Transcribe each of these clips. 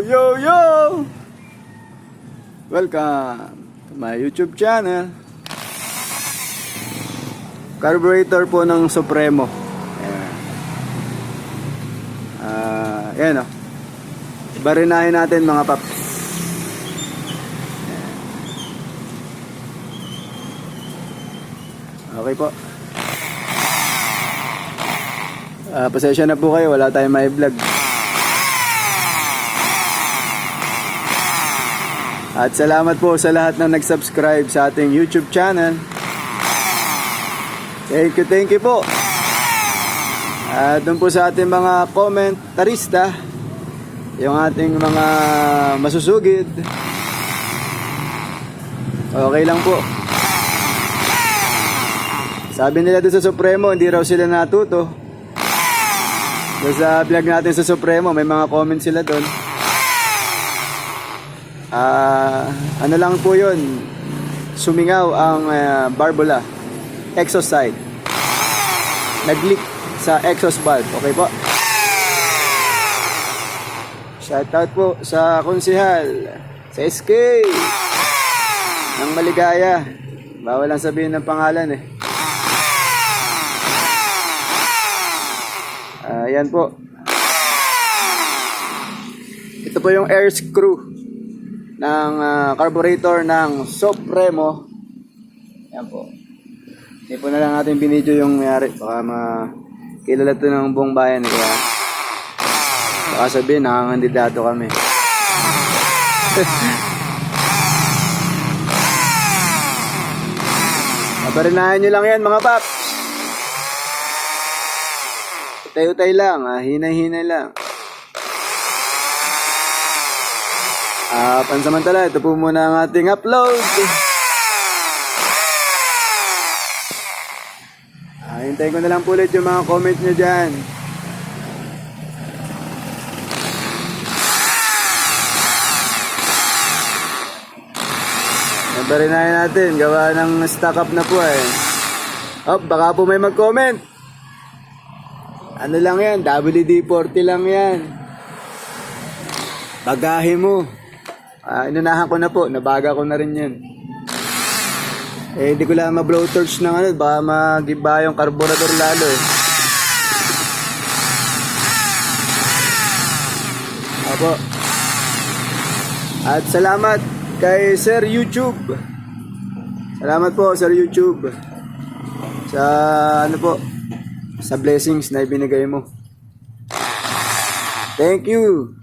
Yo, yo! Welcome to my YouTube channel. Carburetor po ng Supremo. Ayan. Ah, yan o. Barinahin natin mga paps. Ayan. Okay po. Ah, pasensya na po kayo, wala tayong may vlog. At salamat po sa lahat na nag-subscribe sa ating YouTube channel. Thank you, thank you po. At doon po sa ating mga komentarista, yung ating mga masusugid, okay lang po. Sabi nila doon sa Supremo, hindi raw sila natuto. Doon sa vlog natin sa Supremo, may mga comments sila doon. Ah, ano lang po 'yun? Sumingaw ang ah, Barbola exhaust side. Nag-leak sa exhaust valve. Okay po? Shout out po sa konsihal, sa SK ng Maligaya. Bawal lang sabihin ng pangalan eh. Ayan po. Ito po yung air screw ng ah, carburetor ng Supremo. Yan po. Hindi na lang natin binidyo yung mayari. Baka makilala to ng buong bayan. Kaya baka sabihin nakangandidato kami. Kabarinahan nyo lang yan mga paps. Utay-utay lang, ah. hinay-hinay lang. Ah, pansamantala, ito po muna ang ating upload. Ah, hintayin ko na lang po ulit yung mga comment nyo dyan. Nabarinahin natin, gawa ng stock up na po eh. Oh, baka po may mag-comment. Ano lang yan, WD-40 lang yan. Bagahe mo. Ah, inunahan ko na po, nabaga ko na rin yan. Eh, hindi ko lang ma-blow torch ng ano, baka magiba yung carburetor lalo eh. Apo. At salamat kay Sir YouTube. Salamat po, Sir YouTube. Sa ano po, sa blessings na ibinigay mo. Thank you.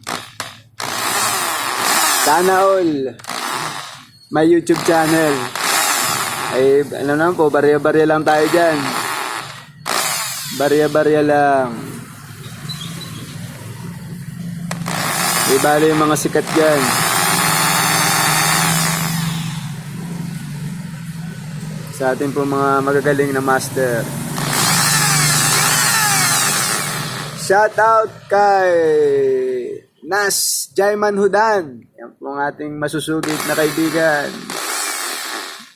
Sana all may YouTube channel. Ay, ano naman po, barya-barya lang tayo dyan. Barya-barya lang. Di yung mga sikat dyan. Sa atin po mga magagaling na master. Shout out kay Nas Jaiman Hudan. Yan po ang ating masusugid na kaibigan.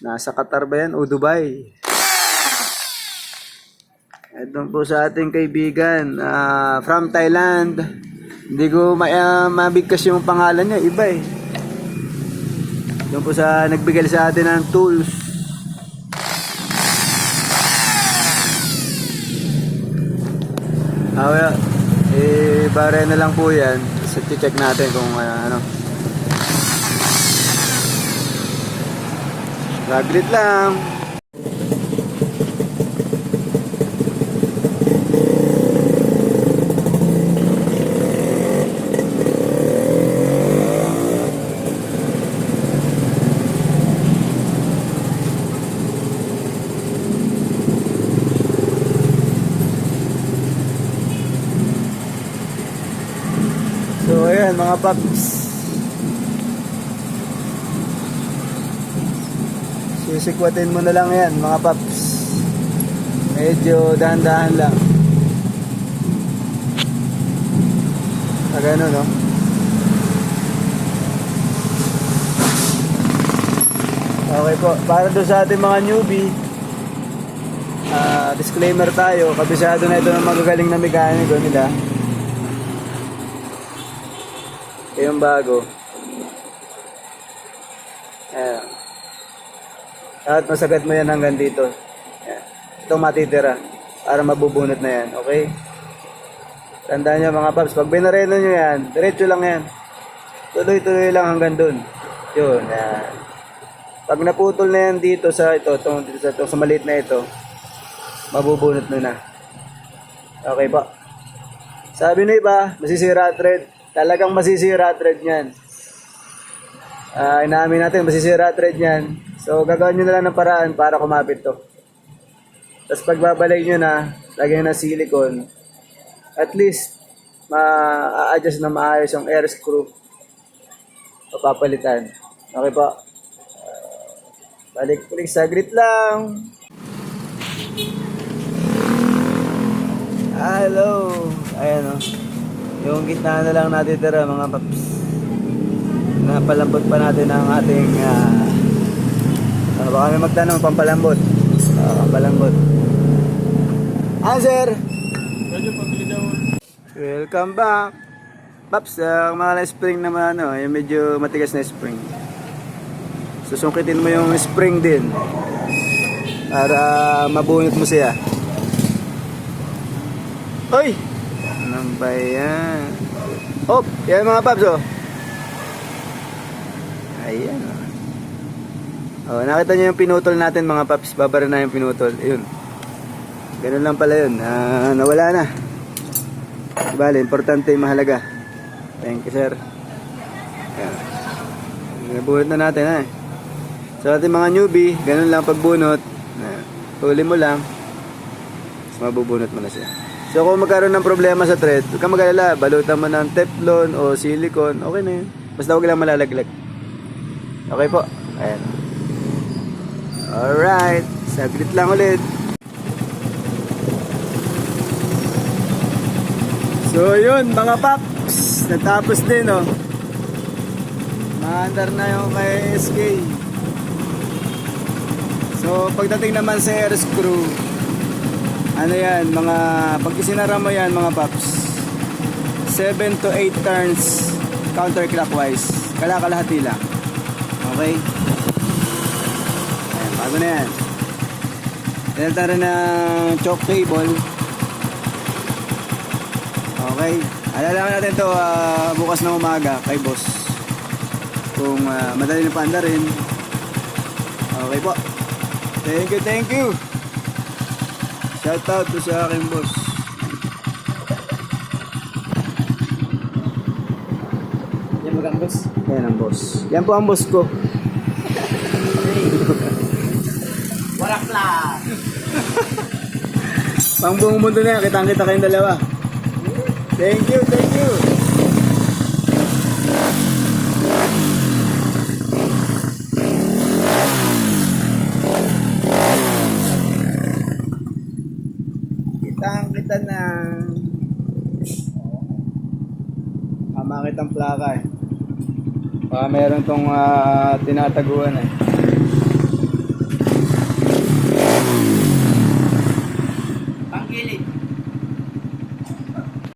Nasa Qatar ba yan o Dubai? Ito po sa ating kaibigan ah, from Thailand. Hindi ko ma ah, mabigkas yung pangalan niya, iba eh. Doon po sa nagbigay sa atin ng tools. Ah, well, eh, bare na lang po yan. So, check natin kung ah, ano. Saglit lang. So, ayan mga paps. Sisikwatin mo na lang yan mga paps. Medyo dahan-dahan lang. Ah, ganun, no? Okay po. Para doon sa ating mga newbie, ah, disclaimer tayo. Kabisado na ito ng magagaling na mekaniko nila. Ito yung bago. Ayan. At masagad mo yan hanggang dito. Ayan. Ito matitira. Para mabubunot na yan. Okay? Tandaan nyo mga paps, pag binareno nyo yan, diretso lang yan. Tuloy-tuloy lang hanggang dun. Yun, yan. Pag naputol na yan dito sa ito, itong, dito sa, itong, sa maliit na ito, mabubunot na na. Okay po. Sabi ng iba, masisira thread. Talagang masisira thread niyan. Ah, inamin natin, masisira thread niyan. So, gagawin nyo na lang ng paraan para kumapit to. Tapos pagbabalik nyo na, lagyan nyo ng silicone. At least, ma-adjust na maayos yung air screw. Papapalitan. Okay po. Balik-balik saglit lang. Hello. Ayan o. Yung gitna na lang natitira mga paps. Napalambot pa natin ang ating uh, ano ba kami magtanong pampalambot. Uh, pampalambot. Answer. Welcome back. Paps, ang mga spring naman ano, yung medyo matigas na spring. Susungkitin mo yung spring din para mabunot mo siya. Oy! Ba yan? Oh, yan mga paps oh. Ayan oh. Oh, nakita niyo yung pinutol natin mga paps. Babara na yung pinutol. Ayun. Ganun lang pala yun. Ah, nawala na. Bale, importante mahalaga. Thank you, sir. Ayan. Nabunot na natin ha. Sa ating mga newbie, ganun lang pagbunot. Huli mo lang. Mabubunot mo na siya. So kung magkaroon ng problema sa thread, huwag kang mag-alala. Balutan mo ng teflon o silicone. Okay na yun. Basta huwag lang malalaglag. Okay po. Ayan. Alright. Saglit lang ulit. So yun mga paps, natapos din oh. Maandar na yung kay SK. So pagdating naman sa air screw, ano yan, mga pag isinara mo yan mga paps, 7 to 8 turns counterclockwise. Kalakalahati lang. Okay? Ayan, bago na yan. Rin ng choke cable. Okay. Alala natin to ah, bukas ng umaga kay boss. Kung ah, madali na paanda rin. Okay po. Thank you, thank you. Shout out to sa aking boss. Yan magang boss. Yan ang boss. Yan po ang boss ko. Warak lang. Pang buong mundo na yan, kitang kita kayong dalawa. Thank you, thank you. Kita na. Mamakit ang plaka eh. Baka meron tong ah, tinataguan eh.